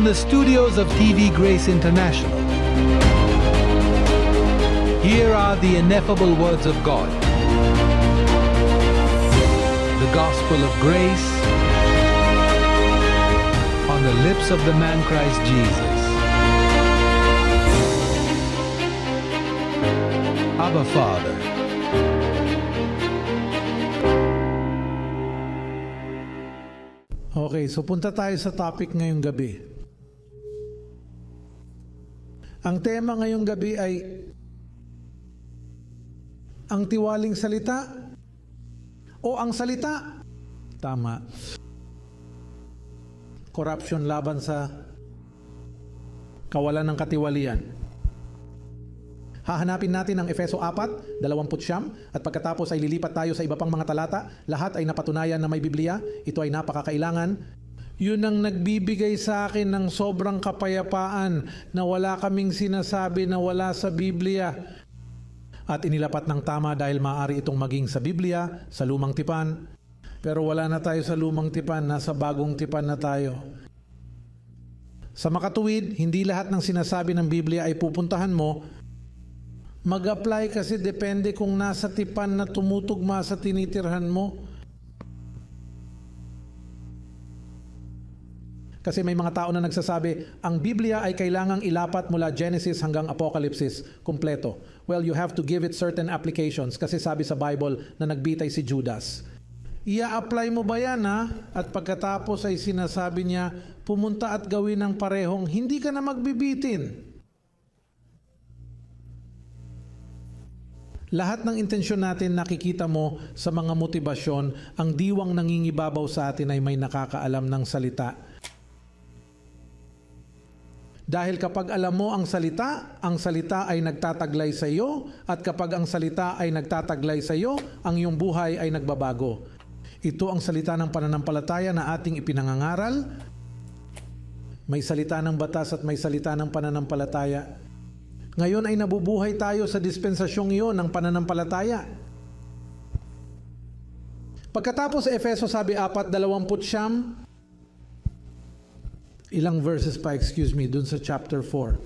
From the studios of TV Grace International, here are the ineffable words of God. The gospel of grace on the lips of the man Christ Jesus. Abba Father. Okay, so punta tayo sa topic ngayong gabi. Ang tema ngayong gabi ay ang tiwaling salita o ang salita. Tama. Corruption laban sa kawalan ng katiwalian. Hahanapin natin ang Efeso 4, 20 at pagkatapos ay lilipat tayo sa iba pang mga talata. Lahat ay napatunayan na may Biblia. Ito ay napakakailangan. Yun ang nagbibigay sa akin ng sobrang kapayapaan na wala kaming sinasabi na wala sa Biblia. At inilapat ng tama dahil maaari itong maging sa Biblia, sa lumang tipan. Pero wala na tayo sa lumang tipan, nasa bagong tipan na tayo. Sa makatuwid, hindi lahat ng sinasabi ng Biblia ay pupuntahan mo Mag-apply kasi depende kung nasa tipan na tumutugma sa tinitirhan mo. Kasi may mga tao na nagsasabi, ang Biblia ay kailangang ilapat mula Genesis hanggang Apocalypse, kumpleto. Well, you have to give it certain applications kasi sabi sa Bible na nagbitay si Judas. Ia-apply mo ba yan ha? At pagkatapos ay sinasabi niya, pumunta at gawin ng parehong, hindi ka na magbibitin. Lahat ng intensyon natin nakikita mo sa mga motibasyon, ang diwang nangingibabaw sa atin ay may nakakaalam ng salita. Dahil kapag alam mo ang salita, ang salita ay nagtataglay sa iyo at kapag ang salita ay nagtataglay sa iyo, ang iyong buhay ay nagbabago. Ito ang salita ng pananampalataya na ating ipinangangaral. May salita ng batas at may salita ng pananampalataya. Ngayon ay nabubuhay tayo sa dispensasyong iyon ng pananampalataya. Pagkatapos Efeso sabi 4:20 ilang verses pa excuse me dun sa chapter 4.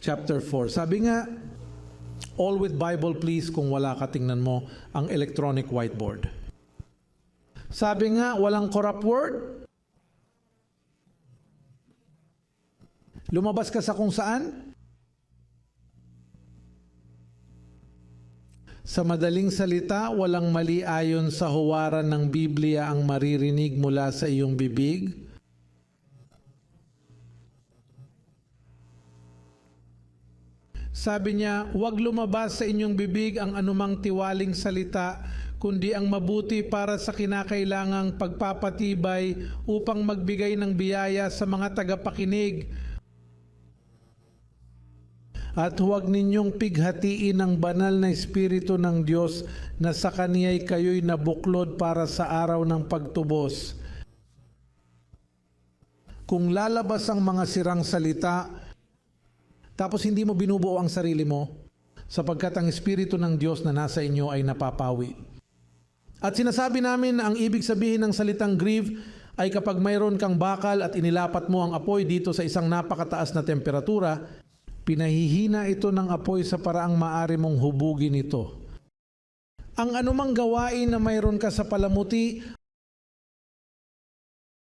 Chapter 4. Sabi nga all with Bible please kung wala ka tingnan mo ang electronic whiteboard. Sabi nga walang corrupt word, Lumabas ka sa kung saan? Sa madaling salita, walang mali ayon sa huwaran ng Biblia ang maririnig mula sa iyong bibig. Sabi niya, huwag lumabas sa inyong bibig ang anumang tiwaling salita, kundi ang mabuti para sa kinakailangang pagpapatibay upang magbigay ng biyaya sa mga tagapakinig at huwag ninyong pighatiin ang banal na Espiritu ng Diyos na sa kaniya'y kayo'y nabuklod para sa araw ng pagtubos. Kung lalabas ang mga sirang salita, tapos hindi mo binubuo ang sarili mo, sapagkat ang Espiritu ng Diyos na nasa inyo ay napapawi. At sinasabi namin na ang ibig sabihin ng salitang grieve ay kapag mayroon kang bakal at inilapat mo ang apoy dito sa isang napakataas na temperatura, pinahihina ito ng apoy sa paraang maari mong hubugin ito. Ang anumang gawain na mayroon ka sa palamuti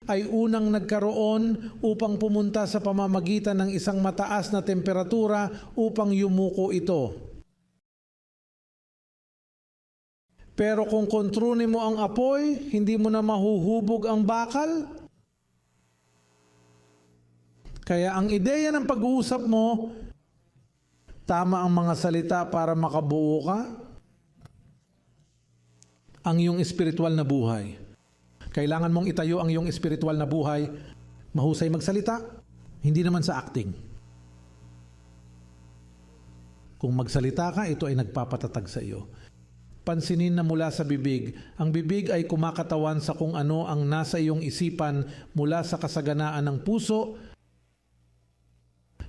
ay unang nagkaroon upang pumunta sa pamamagitan ng isang mataas na temperatura upang yumuko ito. Pero kung kontrolin mo ang apoy, hindi mo na mahuhubog ang bakal. Kaya ang ideya ng pag-uusap mo, tama ang mga salita para makabuo ka, ang iyong espiritual na buhay. Kailangan mong itayo ang iyong espiritual na buhay, mahusay magsalita, hindi naman sa acting. Kung magsalita ka, ito ay nagpapatatag sa iyo. Pansinin na mula sa bibig. Ang bibig ay kumakatawan sa kung ano ang nasa iyong isipan mula sa kasaganaan ng puso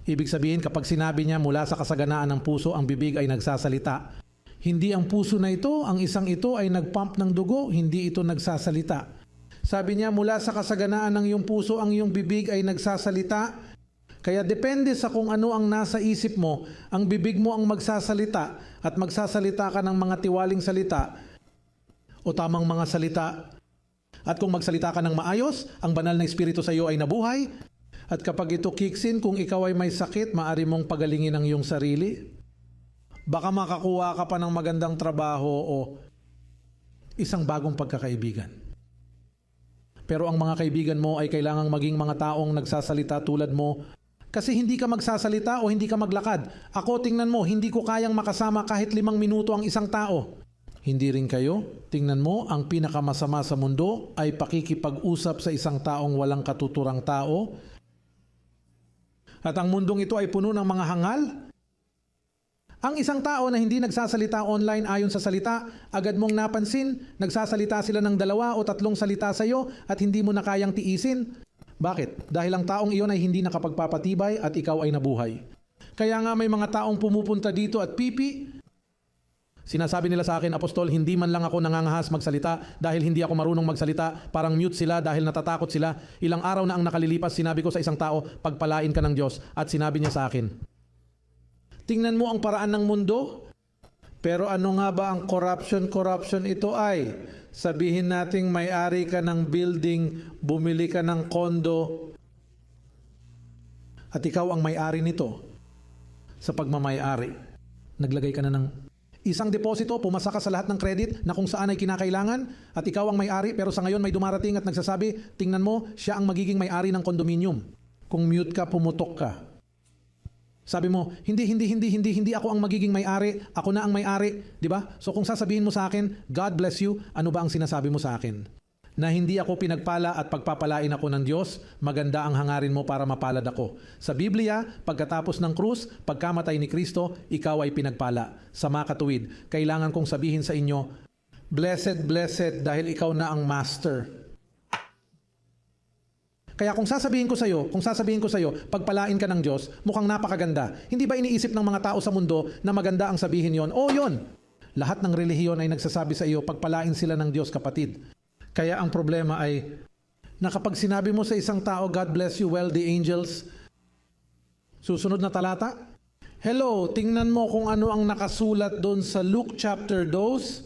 Ibig sabihin, kapag sinabi niya mula sa kasaganaan ng puso, ang bibig ay nagsasalita. Hindi ang puso na ito, ang isang ito ay nagpump ng dugo, hindi ito nagsasalita. Sabi niya, mula sa kasaganaan ng iyong puso, ang iyong bibig ay nagsasalita. Kaya depende sa kung ano ang nasa isip mo, ang bibig mo ang magsasalita at magsasalita ka ng mga tiwaling salita o tamang mga salita. At kung magsalita ka ng maayos, ang banal na espiritu sa iyo ay nabuhay. At kapag ito kicks in, kung ikaw ay may sakit, maari mong pagalingin ang iyong sarili. Baka makakuha ka pa ng magandang trabaho o isang bagong pagkakaibigan. Pero ang mga kaibigan mo ay kailangang maging mga taong nagsasalita tulad mo kasi hindi ka magsasalita o hindi ka maglakad. Ako, tingnan mo, hindi ko kayang makasama kahit limang minuto ang isang tao. Hindi rin kayo. Tingnan mo, ang pinakamasama sa mundo ay pakikipag-usap sa isang taong walang katuturang tao. At ang mundong ito ay puno ng mga hangal. Ang isang tao na hindi nagsasalita online ayon sa salita, agad mong napansin, nagsasalita sila ng dalawa o tatlong salita sa iyo at hindi mo na kayang tiisin. Bakit? Dahil ang taong iyon ay hindi nakapagpapatibay at ikaw ay nabuhay. Kaya nga may mga taong pumupunta dito at pipi, Sinasabi nila sa akin, Apostol, hindi man lang ako nangangahas magsalita dahil hindi ako marunong magsalita. Parang mute sila dahil natatakot sila. Ilang araw na ang nakalilipas, sinabi ko sa isang tao, pagpalain ka ng Diyos. At sinabi niya sa akin, Tingnan mo ang paraan ng mundo. Pero ano nga ba ang corruption? Corruption ito ay sabihin nating may-ari ka ng building, bumili ka ng kondo, at ikaw ang may-ari nito sa pagmamay-ari. Naglagay ka na ng isang deposito, pumasa ka sa lahat ng credit na kung saan ay kinakailangan at ikaw ang may-ari pero sa ngayon may dumarating at nagsasabi, tingnan mo, siya ang magiging may-ari ng condominium. Kung mute ka, pumutok ka. Sabi mo, hindi, hindi, hindi, hindi, hindi ako ang magiging may-ari. Ako na ang may-ari. Di ba? So kung sasabihin mo sa akin, God bless you, ano ba ang sinasabi mo sa akin? Na hindi ako pinagpala at pagpapalain ako ng Diyos, maganda ang hangarin mo para mapalad ako. Sa Biblia, pagkatapos ng krus, pagkamatay ni Kristo, ikaw ay pinagpala. Sa makatuwid, kailangan kong sabihin sa inyo, Blessed, blessed, dahil ikaw na ang master. Kaya kung sasabihin ko sa iyo, kung sasabihin ko sa iyo, pagpalain ka ng Diyos, mukhang napakaganda. Hindi ba iniisip ng mga tao sa mundo na maganda ang sabihin yon? Oo, yon. Lahat ng relihiyon ay nagsasabi sa iyo, pagpalain sila ng Diyos, kapatid. Kaya ang problema ay, na sinabi mo sa isang tao, God bless you, well, the angels, susunod na talata, Hello, tingnan mo kung ano ang nakasulat doon sa Luke chapter 2,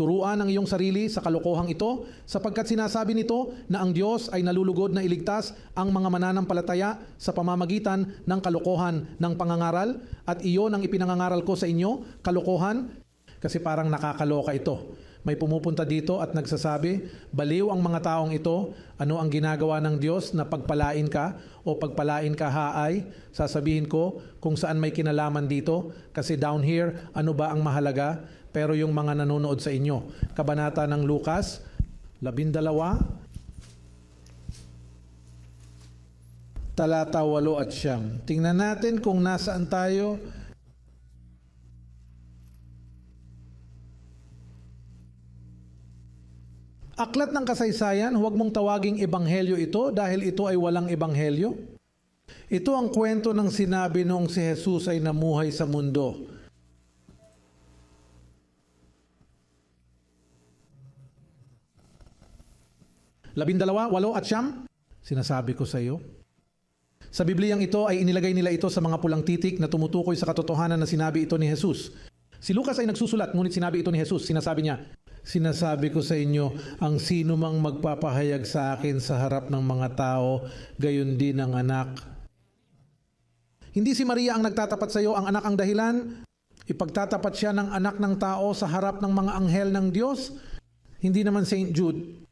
Turuan ang iyong sarili sa kalokohang ito sapagkat sinasabi nito na ang Diyos ay nalulugod na iligtas ang mga mananampalataya sa pamamagitan ng kalokohan ng pangangaral at iyon ang ipinangangaral ko sa inyo, kalokohan, kasi parang nakakaloka ito. May pumupunta dito at nagsasabi, baliw ang mga taong ito, ano ang ginagawa ng Diyos na pagpalain ka o pagpalain ka haay? Sasabihin ko kung saan may kinalaman dito kasi down here, ano ba ang mahalaga? Pero yung mga nanonood sa inyo, kabanata ng Lucas, labindalawa, talata walo at siyam. Tingnan natin kung nasaan tayo. Aklat ng kasaysayan, huwag mong tawaging ebanghelyo ito dahil ito ay walang ebanghelyo. Ito ang kwento ng sinabi noong si Jesus ay namuhay sa mundo. Labindalawa, walo at siyam, sinasabi ko sa iyo. Sa Bibliyang ito ay inilagay nila ito sa mga pulang titik na tumutukoy sa katotohanan na sinabi ito ni Jesus. Si Lucas ay nagsusulat, ngunit sinabi ito ni Jesus. Sinasabi niya, Sinasabi ko sa inyo, ang sino mang magpapahayag sa akin sa harap ng mga tao, gayon din ang anak. Hindi si Maria ang nagtatapat sa iyo, ang anak ang dahilan. Ipagtatapat siya ng anak ng tao sa harap ng mga anghel ng Diyos. Hindi naman St. Jude.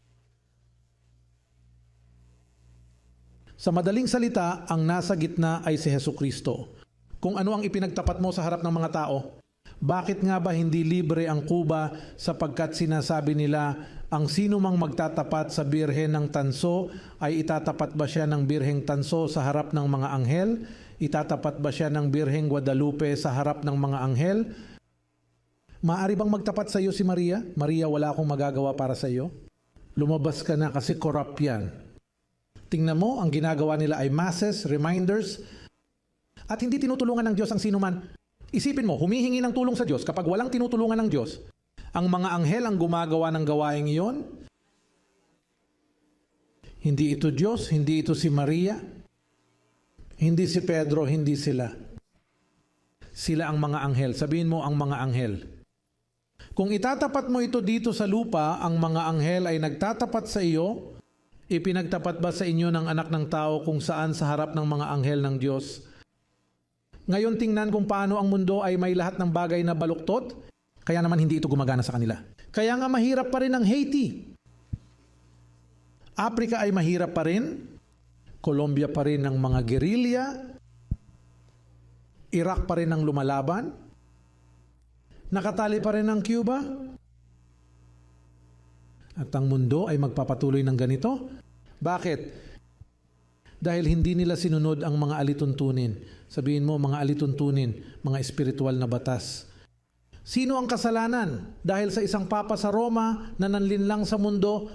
Sa madaling salita, ang nasa gitna ay si Heso Kristo. Kung ano ang ipinagtapat mo sa harap ng mga tao, bakit nga ba hindi libre ang Kuba sapagkat sinasabi nila ang sino mang magtatapat sa birhen ng tanso ay itatapat ba siya ng birheng tanso sa harap ng mga anghel? Itatapat ba siya ng birheng Guadalupe sa harap ng mga anghel? Maari bang magtapat sa iyo si Maria? Maria, wala akong magagawa para sa iyo. Lumabas ka na kasi corrupt yan. Tingnan mo, ang ginagawa nila ay masses, reminders, at hindi tinutulungan ng Diyos ang sino man. Isipin mo, humihingi ng tulong sa Diyos kapag walang tinutulungan ng Diyos. Ang mga anghel ang gumagawa ng gawaing iyon. Hindi ito Diyos, hindi ito si Maria, hindi si Pedro, hindi sila. Sila ang mga anghel. Sabihin mo ang mga anghel. Kung itatapat mo ito dito sa lupa, ang mga anghel ay nagtatapat sa iyo, ipinagtapat ba sa inyo ng anak ng tao kung saan sa harap ng mga anghel ng Diyos? Ngayon tingnan kung paano ang mundo ay may lahat ng bagay na baluktot, kaya naman hindi ito gumagana sa kanila. Kaya nga mahirap pa rin ang Haiti. Africa ay mahirap pa rin. Colombia pa rin ang mga gerilya. Iraq pa rin ang lumalaban. Nakatali pa rin ang Cuba. At ang mundo ay magpapatuloy ng ganito. Bakit? Dahil hindi nila sinunod ang mga alituntunin. Sabihin mo, mga alituntunin, mga espiritual na batas. Sino ang kasalanan? Dahil sa isang papa sa Roma na nanlinlang sa mundo,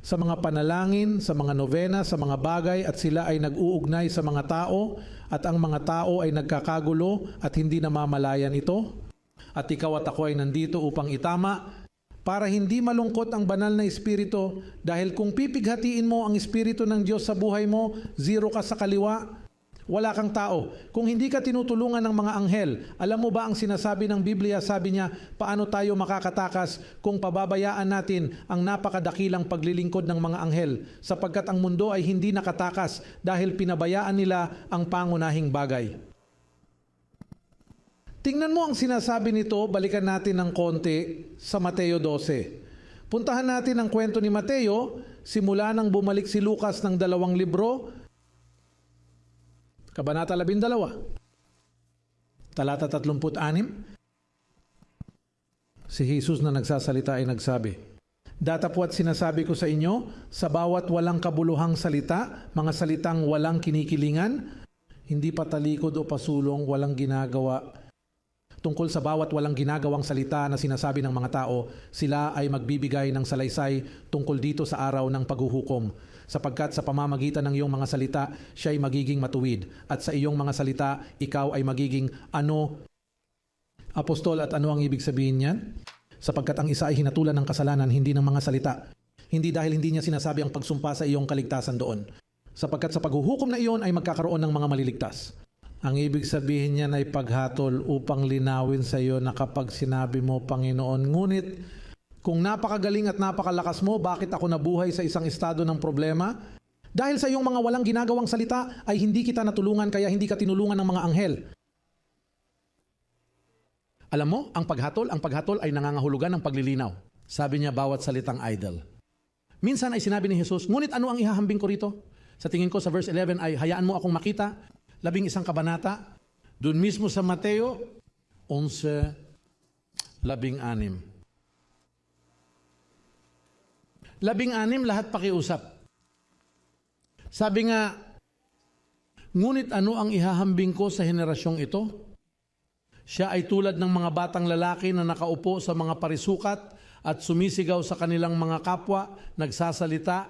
sa mga panalangin, sa mga novena, sa mga bagay at sila ay nag-uugnay sa mga tao at ang mga tao ay nagkakagulo at hindi namamalayan ito. At ikaw at ako ay nandito upang itama para hindi malungkot ang banal na espiritu dahil kung pipighatiin mo ang espiritu ng Diyos sa buhay mo, zero ka sa kaliwa, wala kang tao. Kung hindi ka tinutulungan ng mga anghel, alam mo ba ang sinasabi ng Biblia? Sabi niya, paano tayo makakatakas kung pababayaan natin ang napakadakilang paglilingkod ng mga anghel sapagkat ang mundo ay hindi nakatakas dahil pinabayaan nila ang pangunahing bagay. Tingnan mo ang sinasabi nito, balikan natin ng konti sa Mateo 12. Puntahan natin ang kwento ni Mateo, simula nang bumalik si Lucas ng dalawang libro, Kabanata 12, talata 36. Si Jesus na nagsasalita ay nagsabi, Datapwat sinasabi ko sa inyo, sa bawat walang kabuluhang salita, mga salitang walang kinikilingan, hindi patalikod o pasulong, walang ginagawa. Tungkol sa bawat walang ginagawang salita na sinasabi ng mga tao, sila ay magbibigay ng salaysay tungkol dito sa araw ng paghuhukom. Sapagkat sa pamamagitan ng iyong mga salita, siya ay magiging matuwid. At sa iyong mga salita, ikaw ay magiging ano? Apostol at ano ang ibig sabihin niyan? Sapagkat ang isa ay hinatulan ng kasalanan, hindi ng mga salita. Hindi dahil hindi niya sinasabi ang pagsumpa sa iyong kaligtasan doon. Sapagkat sa paghuhukom na iyon ay magkakaroon ng mga maliligtas. Ang ibig sabihin niyan ay paghatol upang linawin sa iyo na kapag sinabi mo, Panginoon, ngunit kung napakagaling at napakalakas mo, bakit ako nabuhay sa isang estado ng problema? Dahil sa iyong mga walang ginagawang salita ay hindi kita natulungan kaya hindi ka tinulungan ng mga anghel. Alam mo, ang paghatol, ang paghatol ay nangangahulugan ng paglilinaw. Sabi niya bawat salitang idol. Minsan ay sinabi ni Jesus, ngunit ano ang ihahambing ko rito? Sa tingin ko sa verse 11 ay hayaan mo akong makita, labing isang kabanata, doon mismo sa Mateo, 11, labing anim. Labing anim, lahat pakiusap. Sabi nga, ngunit ano ang ihahambing ko sa henerasyong ito? Siya ay tulad ng mga batang lalaki na nakaupo sa mga parisukat at sumisigaw sa kanilang mga kapwa, nagsasalita.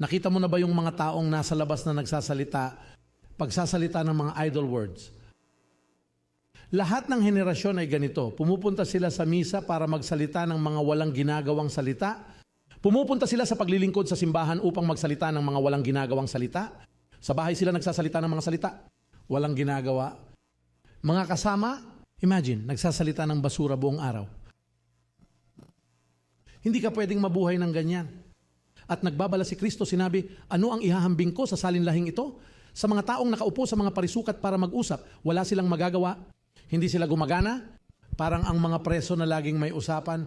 Nakita mo na ba yung mga taong nasa labas na nagsasalita, pagsasalita ng mga idle words? Lahat ng henerasyon ay ganito. Pumupunta sila sa misa para magsalita ng mga walang ginagawang salita. Pumupunta sila sa paglilingkod sa simbahan upang magsalita ng mga walang ginagawang salita. Sa bahay sila nagsasalita ng mga salita. Walang ginagawa. Mga kasama, imagine, nagsasalita ng basura buong araw. Hindi ka pwedeng mabuhay ng ganyan. At nagbabala si Kristo, sinabi, ano ang ihahambing ko sa salinlahing ito? Sa mga taong nakaupo sa mga parisukat para mag-usap, wala silang magagawa, hindi sila gumagana, parang ang mga preso na laging may usapan,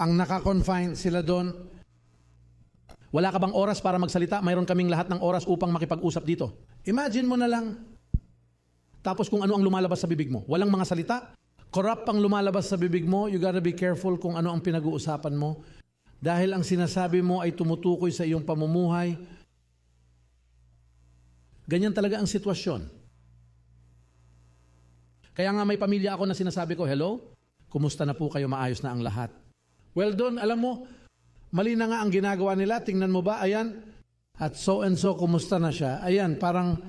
ang nakakonfine sila doon, wala ka bang oras para magsalita? Mayroon kaming lahat ng oras upang makipag-usap dito. Imagine mo na lang. Tapos kung ano ang lumalabas sa bibig mo. Walang mga salita. Corrupt ang lumalabas sa bibig mo. You gotta be careful kung ano ang pinag-uusapan mo. Dahil ang sinasabi mo ay tumutukoy sa iyong pamumuhay. Ganyan talaga ang sitwasyon. Kaya nga may pamilya ako na sinasabi ko, Hello? Kumusta na po kayo? Maayos na ang lahat. Well done, alam mo, mali na nga ang ginagawa nila. Tingnan mo ba? Ayan. At so and so, kumusta na siya? Ayan, parang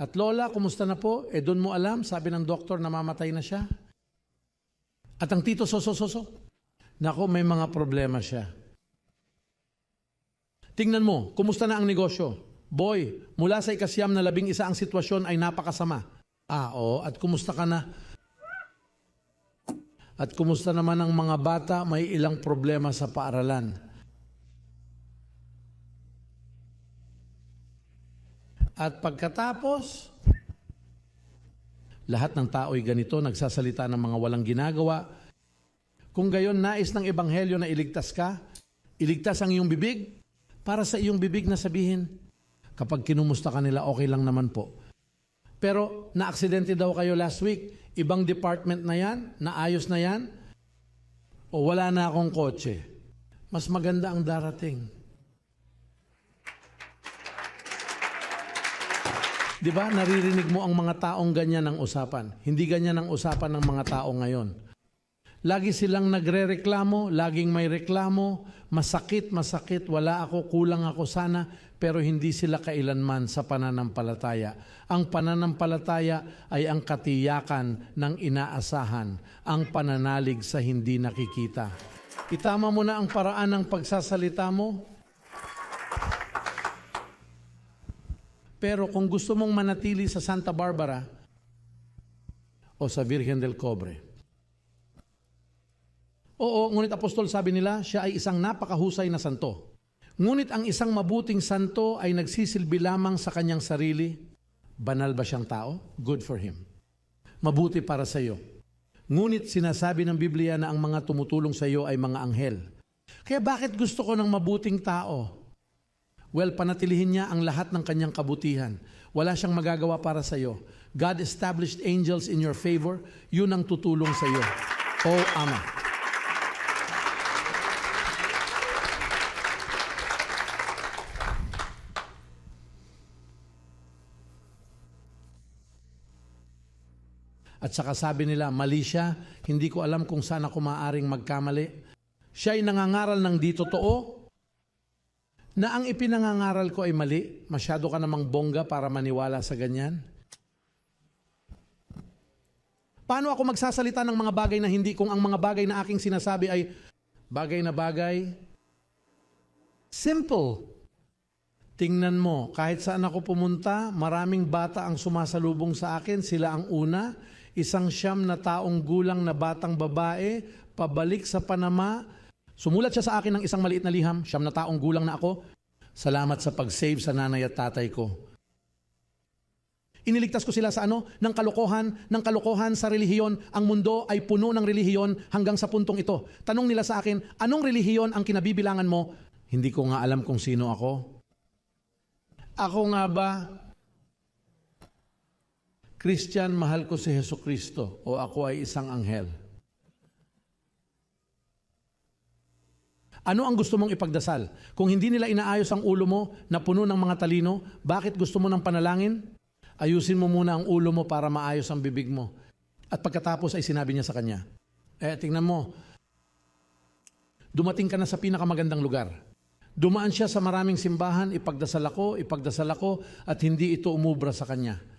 At Lola, kumusta na po? Eh doon mo alam, sabi ng doktor, namamatay na siya. At ang tito, soso, soso. Nako, may mga problema siya. Tingnan mo, kumusta na ang negosyo? Boy, mula sa ikasyam na labing isa ang sitwasyon ay napakasama. Ah, oo. At kumusta ka na? At kumusta naman ang mga bata may ilang problema sa paaralan? At pagkatapos, lahat ng tao'y ganito, nagsasalita ng mga walang ginagawa. Kung gayon nais ng ebanghelyo na iligtas ka, iligtas ang iyong bibig, para sa iyong bibig na sabihin, kapag kinumusta ka nila, okay lang naman po. Pero na-aksidente daw kayo last week, ibang department na yan, naayos na yan, o wala na akong kotse. Mas maganda ang darating. Di ba, naririnig mo ang mga taong ganyan ang usapan. Hindi ganyan ang usapan ng mga tao ngayon. Lagi silang nagre-reklamo, laging may reklamo, masakit, masakit, wala ako, kulang ako sana, pero hindi sila kailanman sa pananampalataya. Ang pananampalataya ay ang katiyakan ng inaasahan, ang pananalig sa hindi nakikita. Itama mo na ang paraan ng pagsasalita mo, Pero kung gusto mong manatili sa Santa Barbara o sa Virgen del Cobre. Oo, ngunit apostol sabi nila, siya ay isang napakahusay na santo. Ngunit ang isang mabuting santo ay nagsisilbi lamang sa kanyang sarili. Banal ba siyang tao? Good for him. Mabuti para sa iyo. Ngunit sinasabi ng Biblia na ang mga tumutulong sa iyo ay mga anghel. Kaya bakit gusto ko ng mabuting tao? Well, panatilihin niya ang lahat ng kanyang kabutihan. Wala siyang magagawa para sa iyo. God established angels in your favor. Yun ang tutulong sa iyo. O Ama. At saka sabi nila, mali siya, hindi ko alam kung saan ako maaring magkamali. Siya ay nangangaral ng di totoo, na ang ipinangangaral ko ay mali, masyado ka namang bongga para maniwala sa ganyan? Paano ako magsasalita ng mga bagay na hindi kung ang mga bagay na aking sinasabi ay bagay na bagay? Simple. Tingnan mo, kahit saan ako pumunta, maraming bata ang sumasalubong sa akin, sila ang una, isang siyam na taong gulang na batang babae, pabalik sa Panama, Sumulat siya sa akin ng isang maliit na liham, siyam na taong gulang na ako. Salamat sa pag-save sa nanay at tatay ko. Iniligtas ko sila sa ano? Ng kalokohan, ng kalokohan sa relihiyon. Ang mundo ay puno ng relihiyon hanggang sa puntong ito. Tanong nila sa akin, anong relihiyon ang kinabibilangan mo? Hindi ko nga alam kung sino ako. Ako nga ba? Christian, mahal ko si Heso Kristo o ako ay isang anghel. Ano ang gusto mong ipagdasal? Kung hindi nila inaayos ang ulo mo na puno ng mga talino, bakit gusto mo ng panalangin? Ayusin mo muna ang ulo mo para maayos ang bibig mo. At pagkatapos ay sinabi niya sa kanya, eh tingnan mo, dumating ka na sa pinakamagandang lugar. Dumaan siya sa maraming simbahan, ipagdasal ako, ipagdasal ako, at hindi ito umubra sa kanya.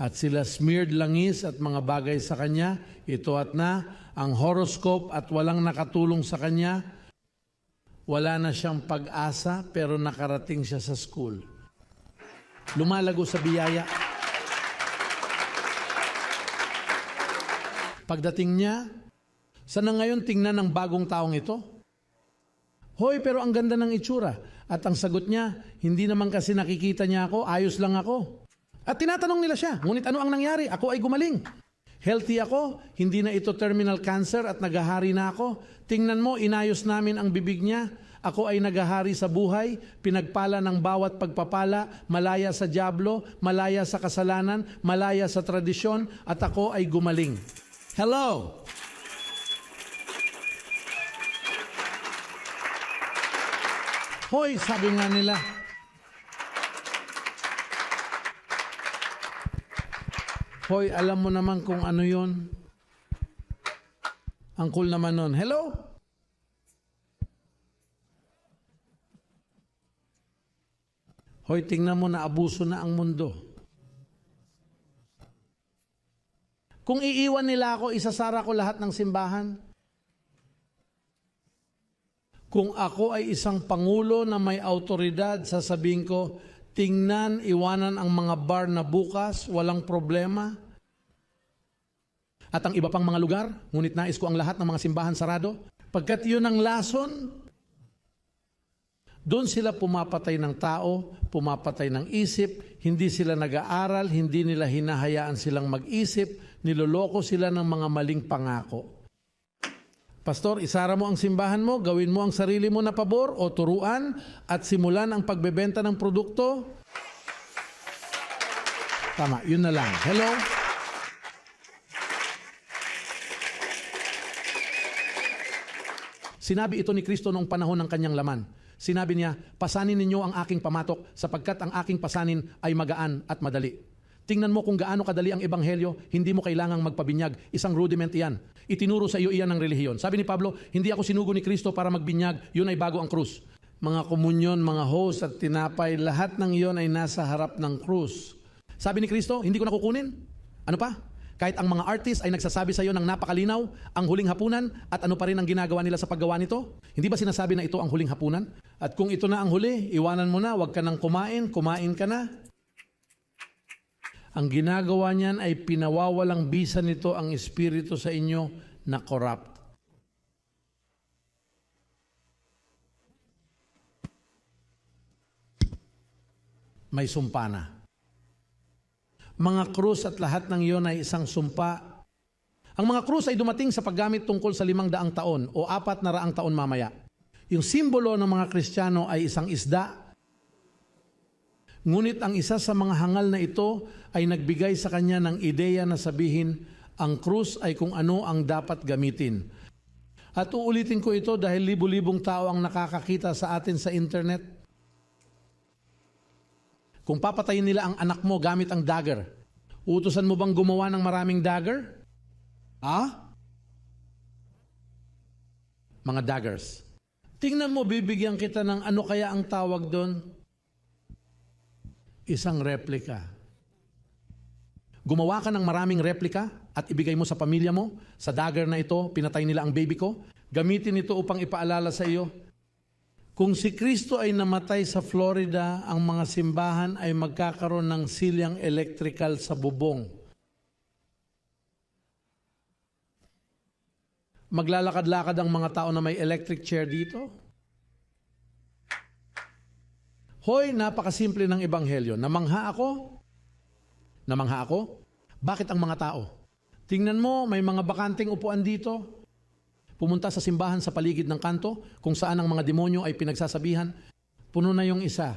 At sila smeared langis at mga bagay sa kanya, ito at na, ang horoscope at walang nakatulong sa kanya, wala na siyang pag-asa pero nakarating siya sa school. Lumalago sa biyaya. Pagdating niya, sana ngayon tingnan ng bagong taong ito? Hoy, pero ang ganda ng itsura. At ang sagot niya, hindi naman kasi nakikita niya ako, ayos lang ako. At tinatanong nila siya, ngunit ano ang nangyari? Ako ay gumaling. Healthy ako, hindi na ito terminal cancer at nagahari na ako. Tingnan mo, inayos namin ang bibig niya. Ako ay nagahari sa buhay, pinagpala ng bawat pagpapala, malaya sa diablo, malaya sa kasalanan, malaya sa tradisyon, at ako ay gumaling. Hello! Hoy, sabi nga nila, Hoy, alam mo naman kung ano yon. Ang cool naman nun. Hello? Hoy, tingnan mo na abuso na ang mundo. Kung iiwan nila ako, isasara ko lahat ng simbahan. Kung ako ay isang pangulo na may autoridad, sasabihin ko, tingnan, iwanan ang mga bar na bukas, walang problema. At ang iba pang mga lugar, ngunit nais ko ang lahat ng mga simbahan sarado. Pagkat yun ang lason, doon sila pumapatay ng tao, pumapatay ng isip, hindi sila nag-aaral, hindi nila hinahayaan silang mag-isip, niloloko sila ng mga maling pangako. Pastor, isara mo ang simbahan mo, gawin mo ang sarili mo na pabor o turuan at simulan ang pagbebenta ng produkto. Tama, yun na lang. Hello? Sinabi ito ni Kristo noong panahon ng kanyang laman. Sinabi niya, pasanin ninyo ang aking pamatok sapagkat ang aking pasanin ay magaan at madali. Tingnan mo kung gaano kadali ang ebanghelyo, hindi mo kailangang magpabinyag. Isang rudiment iyan. Itinuro sa iyo iyan ng relihiyon. Sabi ni Pablo, hindi ako sinugo ni Kristo para magbinyag, yun ay bago ang krus. Mga komunyon, mga host at tinapay, lahat ng iyon ay nasa harap ng krus. Sabi ni Kristo, hindi ko nakukunin. Ano pa? Kahit ang mga artist ay nagsasabi sa iyo ng napakalinaw, ang huling hapunan, at ano pa rin ang ginagawa nila sa paggawa nito? Hindi ba sinasabi na ito ang huling hapunan? At kung ito na ang huli, iwanan mo na, huwag ka nang kumain, kumain ka na. Ang ginagawa niyan ay pinawawalang bisa nito ang espiritu sa inyo na corrupt. May sumpa na. Mga krus at lahat ng iyon ay isang sumpa. Ang mga krus ay dumating sa paggamit tungkol sa limang daang taon o apat na raang taon mamaya. Yung simbolo ng mga Kristiyano ay isang isda. Ngunit ang isa sa mga hangal na ito ay nagbigay sa kanya ng ideya na sabihin, ang krus ay kung ano ang dapat gamitin. At uulitin ko ito dahil libu-libong tao ang nakakakita sa atin sa internet. Kung papatayin nila ang anak mo gamit ang dagger, utusan mo bang gumawa ng maraming dagger? Ha? Mga daggers. Tingnan mo, bibigyan kita ng ano kaya ang tawag doon? Isang replika. Gumawa ka ng maraming replika at ibigay mo sa pamilya mo, sa dagger na ito, pinatay nila ang baby ko, gamitin ito upang ipaalala sa iyo, kung si Kristo ay namatay sa Florida, ang mga simbahan ay magkakaroon ng silyang electrical sa bubong. Maglalakad-lakad ang mga tao na may electric chair dito. Hoy, napakasimple ng ebanghelyo. Namangha ako. Namangha ako. Bakit ang mga tao? Tingnan mo, may mga bakanting upuan dito. Pumunta sa simbahan sa paligid ng kanto, kung saan ang mga demonyo ay pinagsasabihan, puno na yung isa.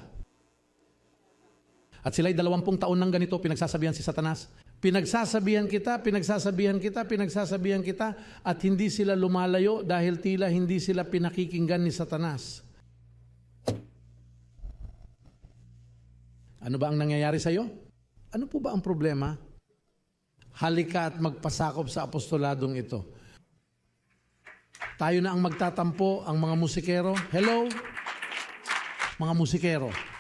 At sila'y dalawampung taon ng ganito, pinagsasabihan si Satanas. Pinagsasabihan kita, pinagsasabihan kita, pinagsasabihan kita, at hindi sila lumalayo dahil tila hindi sila pinakikinggan ni Satanas. Ano ba ang nangyayari sa iyo? Ano po ba ang problema? Halika at magpasakop sa apostoladong ito. Tayo na ang magtatampo, ang mga musikero. Hello? Mga musikero.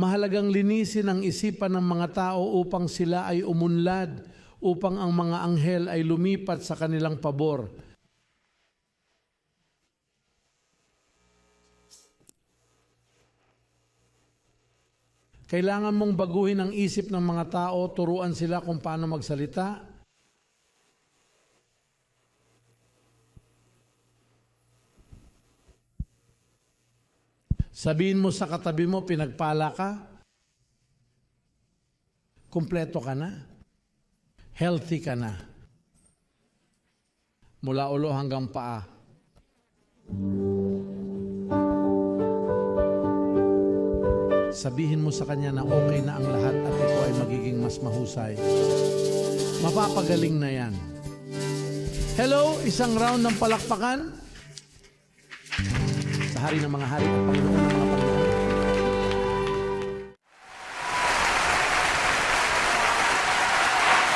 Mahalagang linisin ang isipan ng mga tao upang sila ay umunlad, upang ang mga anghel ay lumipat sa kanilang pabor. Kailangan mong baguhin ang isip ng mga tao, turuan sila kung paano magsalita. Sabihin mo sa katabi mo, pinagpala ka. Kumpleto ka na. Healthy ka na. Mula ulo hanggang paa. Sabihin mo sa kanya na okay na ang lahat at ito ay magiging mas mahusay. Mapapagaling na yan. Hello, isang round ng palakpakan. Hari ng mga hari at Panginoon